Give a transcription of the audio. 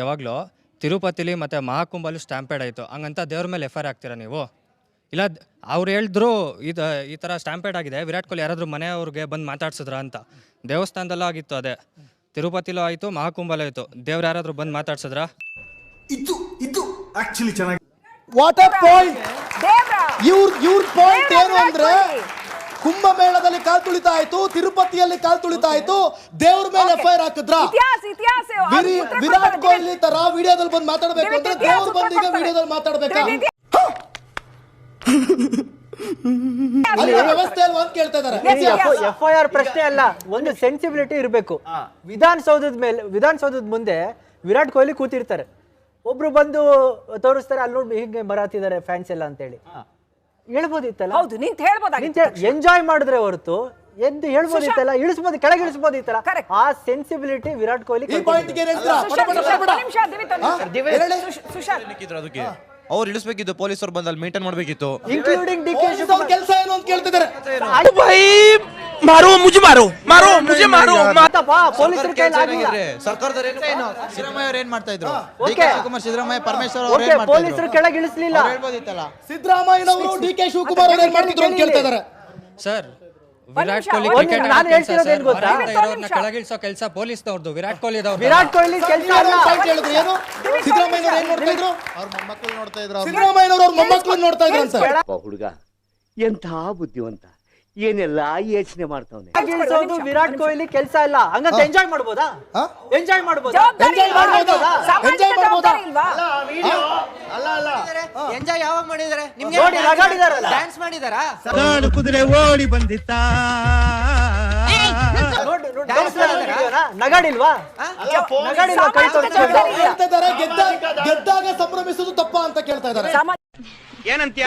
ಯಾವಾಗಲೂ ತಿರುಪತಿಲಿ ಮತ್ತು ಮಹಾಕುಂಭಲ್ಲಿ ಸ್ಟ್ಯಾಂಪೇಡ್ ಆಯಿತು. ಹಂಗಂತ ದೇವ್ರ ಮೇಲೆ ಎಫ್ ಐ ಆರ್ ಆಗ್ತೀರಾ ನೀವು? ಇಲ್ಲ ಅವ್ರು ಹೇಳಿದ್ರು ಇದು ಈ ಥರ ಸ್ಟ್ಯಾಂಪೇಡ್ ಆಗಿದೆ. ವಿರಾಟ್ ಕೊಹ್ಲಿ ಯಾರಾದರೂ ಮನೆಯವ್ರಿಗೆ ಬಂದು ಮಾತಾಡ್ಸಿದ್ರ ಅಂತ. ದೇವಸ್ಥಾನದಲ್ಲೂ ಆಗಿತ್ತು ಅದೇ. ತಿರುಪತಿಲೂ ಆಯಿತು ಮಹಾಕುಂಭಲ್ಲೂ ಆಯಿತು. ದೇವ್ರು ಯಾರಾದರೂ ಬಂದು ಮಾತಾಡ್ಸಿದ್ರಾ? ಇದು ಇದು ಆಕ್ಚುಲಿ ಚೆನ್ನಾಗಿ ವಾಟ್ ಅ ಪಾಯಿಂಟ್ ಇವ್ರ ಇವ್ರ ಪಾಯಿಂಟ್ ಏನು ಅಂದ್ರೆ ಕುಂಭಮೇಳದಲ್ಲಿ ಕಾಲ್ ತುಳಿತಾ ಆಯ್ತು ತಿರುಪತಿಯಲ್ಲಿ ಕಾಲ್ ತುಳಿತಾ ಆಯ್ತು ದೇವ್ರ ಮೇಲೆ ಎಫ್ ಐ ಆರ್ ಹಾಕಿದ್ರ? ಇತಿಹಾಸ ಇತಿಹಾಸ. ಅವ್ರು ವಿರಾಟ್ ಕೊಹ್ಲಿ ತರ ವಿಡಿಯೋದಲ್ಲಿ ಬಂದು ಮಾತಾಡ್ಬೇಕು ಅಂದ್ರೆ ದೇವ್ರ ದೇವ್ರು ಉತ್ತರ ಬಂದು ಈಗ ವಿಡಿಯೋದಲ್ಲಿ ಮಾತಾಡ್ಬೇಕಾ? ಇತಿಹಾಸ. ಅಲ್ಲಿ ವ್ಯವಸ್ಥೆ ಅಲ್ವಾ ಅಂತ ಕೇಳ್ತಾ ಇದಾರೆ. ಎಫ್ ಐ ಆರ್ ಪ್ರಶ್ನೆ ಅಲ್ಲ ಒಂದು ಸೆನ್ಸಿಬಿಲಿಟಿ ಇರಬೇಕು. ವಿಧಾನಸೌಧದ ಮೇಲೆ ವಿಧಾನಸೌಧದ ಮುಂದೆ ವಿರಾಟ್ ಕೊಹ್ಲಿ ಕೂತಿರ್ತಾರೆ. ಒಬ್ರು ಬಂದು ತೋರಿಸ್ತಾರೆ ಅಲ್ಲಿ ನೋಡಿ ಹಿಂಗೆ ಬರಾತಿದ್ದಾರೆ ಫ್ಯಾನ್ಸ್ ಎಲ್ಲ ಅಂತೇಳಿ. ಹೇಳ್ಬೋದಿತ್ತಲ್ಲ? ಹೌದು ನಿಂತ ಹೇಳ್ಬೋದಾಗಿತ್ತು ಎಂಜಾಯ್ ಮಾಡಿದ್ರೆ ಹೊರತು ಎದ್ದು ಹೇಳ್ಬೋದಿತ್ತಲ್ಲ ಇಳಿಸ್ಬೋದು ಕೆಳಗೆ ಇಳಿಸ್ಬೋದಿತ್ತಲ್ಲ Correct. ಆ ಸೆನ್ಸಿಬಿಲಿಟಿ ವಿರಾಟ್ ಕೊಹ್ಲಿ ಈ ಪಾಯಿಂಟ್ಗೆ ಸುಶಾಂತ್ ಸುಶಾಂತ್, ಒಂದ್ ನಿಮಿಷ ದಿವಿತ್ ಒಂದ್ ನಿಮಿಷ. ಸುಶ್- ಸುಶಾಂತ್. ಅದಕ್ಕೆ. ಅವ್ರು ಇಳಿಸ್ಬೇಕಿತ್ತು ಪೊಲೀಸರು ಬಂದಲ್ಲಿ ಅಲ್ಲಿ ಮೇಂಟೈನ್ ಮಾಡಬೇಕಿತ್ತು. ಇನ್ಕ್ಲೂಡಿಂಗ್ ಡಿ ಕೆ ಕೆಲಸ ಏನು ಅಂತ ಕೇಳ್ತಿದ್ದಾರೆ? ಮಾರು ಮುಜೆ ಮಾರೋ ಮಾರು ಮುಜೆ ಮಾರೋ ಮಾತಪ್ಪ ಪೊಲೀಸರ ಕೈಯಲ್ಲಿ ಆಗಿಲ್ಲ. ಸರ್ಕಾರದವರು ಏನು ಸಿದ್ದರಾಮಯ್ಯ ಅವರು ಏನು ಮಾಡ್ತಾ ಇದ್ರು? ಡಿಕೆ ಶಿವಕುಮಾರ್ ಸಿದ್ದರಾಮಯ್ಯ ಪರಮೇಶ್ವರ್ ಅವರು ಏನು ಮಾಡ್ತಾ ಪೊಲೀಸ್ ಪೊಲೀಸರ ಕೆಳಗೆ ಇಳಿಸಲಿಲ್ಲ. ಹೇಳ್ಬೋದಿತ್ತಲ್ಲ? ಸಿದ್ದರಾಮಯ್ಯನವರು ಡಿ ಕೆ ಶಿವಕುಮಾರ್ ಅವರು ಏನ್ ಮಾಡ್ತಿದ್ರು ಅಂತ ಹೇಳ್ತಾ ಇದ್ದಾರೆ. ಸರ್ ವಿರಾಟ್ ಕೊಹ್ಲಿ ಕ್ರಿಕೆಟ್ ನಾನು ಹೇಳ್ತಿರೋದು ಏನು ಗೊತ್ತಾ? ಇರೋರನ್ನ ಕೆಳಗಿಳಿಸೋ ಕೆಲಸ ಪೊಲೀಸ್ ಪೊಲೀಸ್ನವ್ರದ್ದು ವಿರಾಟ್ ಕೊಹ್ಲಿ ದವ್ರದ್ದು ವಿರಾಟ್ ಕೊಹ್ಲಿ ಕೆಲಸ ಅಲ್ಲ. ಅಂತ ಹೇಳಿದ್ರು ಏನು? ಸಿದ್ದರಾಮಯ್ಯನವರು ಏನು ನೋಡ್ತಾ ಇದ್ರು? ಅವ್ರ ಮೊಮ್ಮಕ್ಕಳು ನೋಡ್ತಾ ಇದ್ರು ಸಿದ್ದರಾಮಯ್ಯನವರು ಅವ್ರ ಮೊಮ್ಮಕ್ಕಳು ನೋಡ್ತಾ ಇದ್ರು ಅಂತ. ಹುಡುಗ. ಎಂತ ಬುದ್ಧಿವಂತ. ಏನೆಲ್ಲ ಯೋಚನೆ ಮಾಡ್ತಾವನೆ? ವಿರಾಟ್ ಕೊಹ್ಲಿ ಕೆಲಸ ಇಲ್ಲ ಹಂಗಂತ ಎಂಜಾಯ್ ಮಾಡ್ಬೋದಾ? ಹಾ? ಎಂಜಾಯ್ ಮಾಡ್ಬೋದಾ? ಜವಾಬ್ದಾರಿ Enjoy ಇಲ್ವಾ? ಮಾಡ್ಬೋದಾ? ಸಾಮಾಜಿಕ Enjoy ಮಾಡ್ಬೋದಾ? ಜವಾಬ್ದಾರಿ ಇಲ್ವಾ ಎಂಜಾಯ್ ಯಾವಾಗ ಮಾಡಿದಾರೆ? ನಿಮ್ಗೆ ನೋಡಿ ಡ್ಯಾನ್ಸ್ ಮಾಡಿದಾರಾ? ಕುದುರೆ ಓಡಿ ಬಂದಿತ್ತ. ನೋಡು, ನೋಡು, dance ಮಾಡಿದಾರ ವಿಡಿಯೋನ? ನಗಾಡಿಲ್ವಾ? ನಗಾಡಿಲ್ವಾ? ಕೈ ಸಾಮಾಜಿಕ ತೋರಿಸ್ಕೊಂಡು ಜವಾಬ್ದಾರಿ ಇಲ್ಲ. ಹೇಳ್ತಾ ಇದಾರೆ ಗೆದ್ದ ಗೆದ್ದಾಗ ಸಂಭ್ರಮಿಸುವುದು ತಪ್ಪ ಅಂತ ಕೇಳ್ತಾ ಇದ್ದಾರೆ. ಏನಂತ್ಯ?